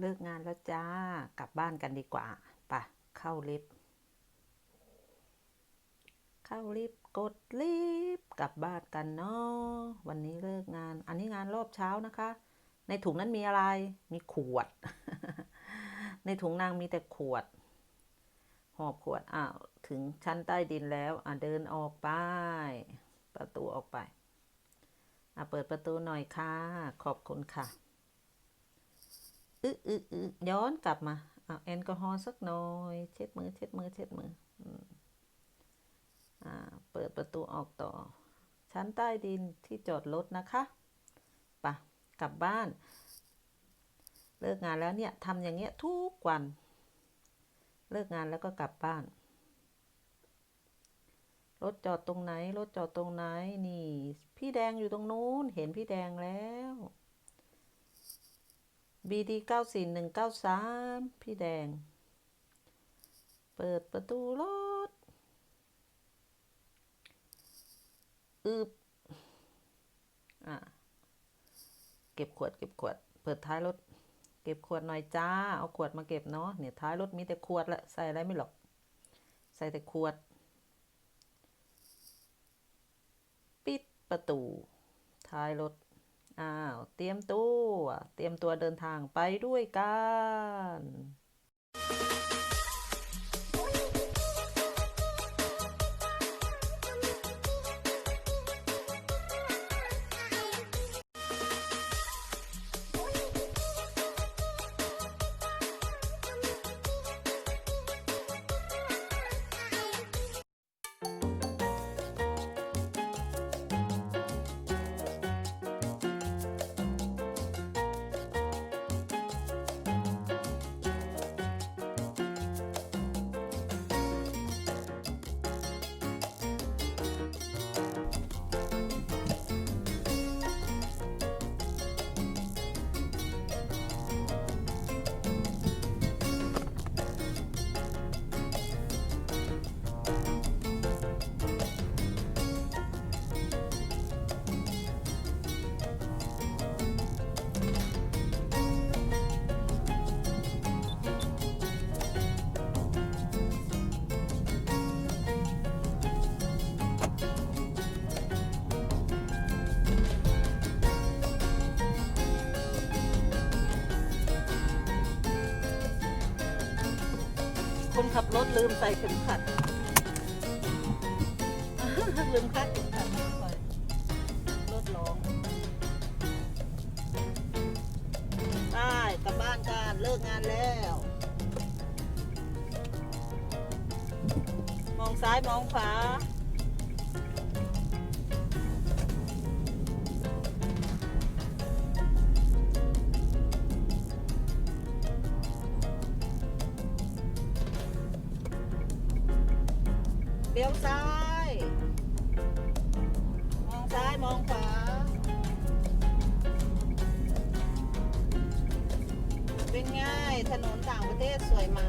เลิกงานแล้วจ้ากลับบ้านกันดีกว่าปะเข้าลิฟต์เข้าลิฟต์กดลิฟต์กลับบ้านกันเนาะวันนี้เลิกงาน อันนี้งานรอบเช้านะคะ ในถุงนั้นมีอะไรมีขวด ในถุงนางมีแต่ขวดหอบขวดอ้าวถึงชั้นใต้ดินแล้วอะเดินออกไป ประตูออกไปอะเปิดประตูหน่อยค่ะ ขอบคุณค่ะ อึอึอึย้อนกลับมาเอะแอลกอฮอล์สักหน่อย เช็ดมือ เช็ดมือ เช็ดมืออ่าเปิดประตูออกต่อ ชั้นใต้ดินที่จอดรถนะคะปะกลับบ้าน เลิกงานแล้วเนี่ยทำอย่างเงี้ยทุกวัน เลิกงานแล้วก็กลับบ้านรถจอดตรงไหน รถจอดตรงไหน นี่ พี่แดงอยู่ตรงนู้น เห็นพี่แดงแล้ว BD เก้าสี่หนึ่งเก้าสามพี่แดง เปิดประตูรถ อึบอะ เก็บขวดเก็บขวด เปิดท้ายรถ เก็บขวดหน่อยจ้า เอาขวดมาเก็บเนาะ เนี่ยท้ายรถมีแต่ขวดละ ใส่อะไรไม่หรอก ใส่แต่ขวด ปิดประตู ท้ายรถ อ้าว เตรียมตัว เตรียมตัวเดินทางไปด้วยกัน ขับรถลืมใส่เข็มขัด ลืมคาดเข็มขัดไปรถร้องได้กลับบ้านกันเลิกงานแล้ว มองซ้ายมองขวา เลี้ยวซ้าย มองซ้ายมองขวา เป็นง่ายถนนต่างประเทศสวยไหม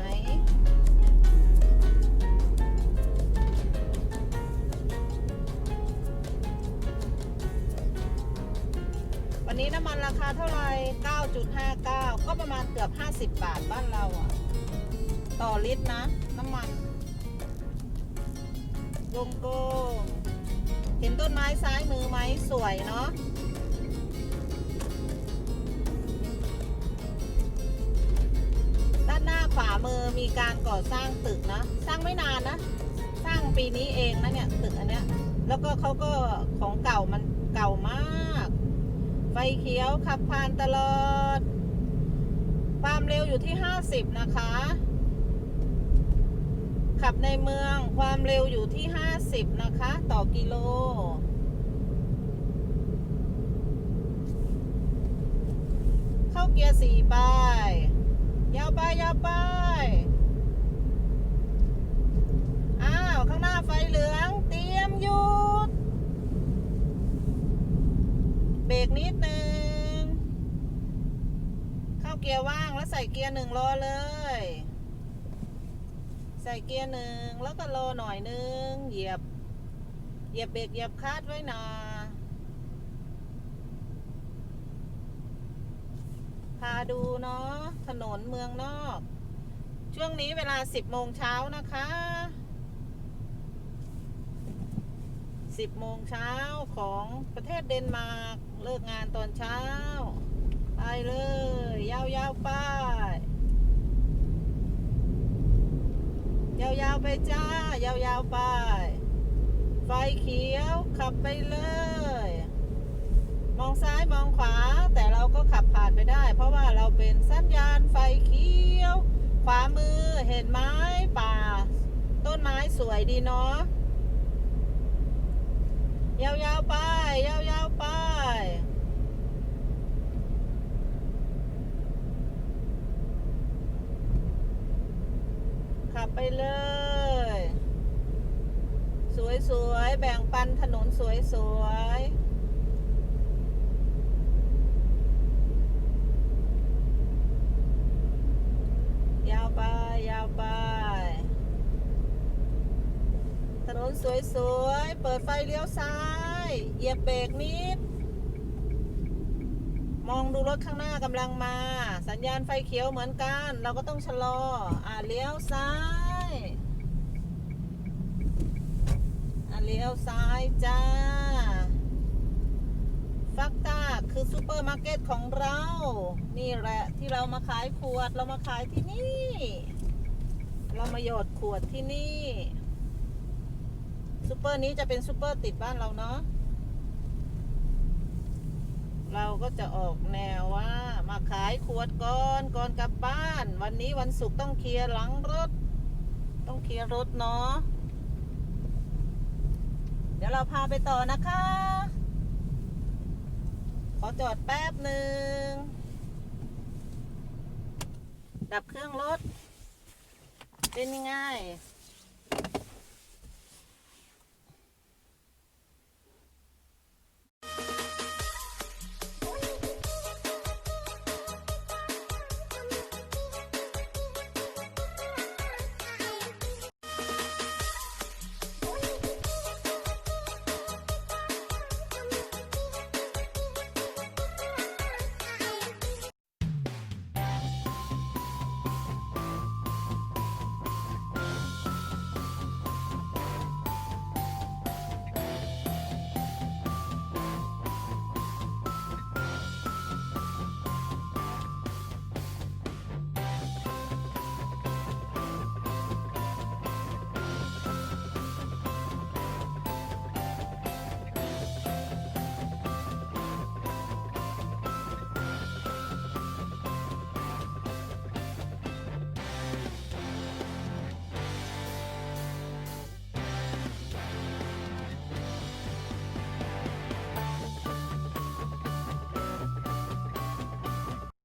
วันนี้น้ำมันราคาเท่าไหร่ 9.59 ก็ประมาณเกือบ 50 บาทบ้านเราอะต่อลิตรนะ น้ำมัน วงกลมเห็นต้นไม้ซ้ายมือไหมสวยเนาะด้านหน้าขวามือมีการก่อสร้างตึกนะสร้างไม่นานนะ สร้างปีนี้เองนะเนี่ยตึกอันเนี้ย แล้วก็เขาก็ของเก่ามันเก่ามาก ไฟเขียวขับผ่านตลอดความเร็วอยู่ที่ 50 นะคะ ขับในเมืองความเร็วอยู่ที่ 50 นะคะ ต่อกิโล เข้าเกียร์สี่ไป ยาวไป ยาวไป อ้าว ข้างหน้าไฟเหลือง เตรียมหยุด เบรกนิดนึง เข้าเกียร์ว่างแล้วใส่เกียร์หนึ่งรอเลย ใส่เกียร์หนึ่งแล้วก็รอหน่อยนึง เหยียบ เหยียบเบรกเหยียบคลัดไว้นาพาดูเนาะถนนเมืองนอก ช่วงนี้เวลา10โมงเช้านะคะ10โมงเช้าของประเทศเดนมาร์กเลิกงานตอนเช้า ไปเลย ยาวๆไป ยาวๆไปจ้า ยาวๆไป ไฟเขียวขับไปเลย มองซ้ายมองขวา แต่เราก็ขับผ่านไปได้ เพราะว่าเราเป็นสัญญาณไฟเขียว ขวามือเห็นไม้ป่า ต้นไม้สวยดีเนาะยาวๆไปยาวๆไป ขับ ไปเลย สวยๆ แบ่งปันถนนสวยๆยาวไปยาวไป ถนนสวยๆ เปิดไฟเลี้ยวซ้าย เหยียบเบรกนิด มองดูรถข้างหน้ากำลังมา สัญญาณไฟเขียวเหมือนกัน เราก็ต้องชะลอ อ่าเลี้ยวซ้าย อ่า เลี้ยวซ้ายจ้า ฟักตาคือซูเปอร์มาร์เก็ตของเรา นี่แหละที่เรามาขายขวดเรามาขายที่นี่ เรามาหยอดขวดที่นี่ซูเปอร์นี้จะเป็นซูเปอร์ติดบ้านเราเนาะเราก็จะออกแนวว่า มาขายขวดก่อนก่อนกลับบ้าน วันนี้วันศุกร์ต้องเคลียร์หลังรถ ต้องเคลียร์รถเนาะ ดี๋ยวเราพาไปต่อนะคะ ขอจอดแป๊บหนึ่ง ดับเครื่องรถ เป็นยังไง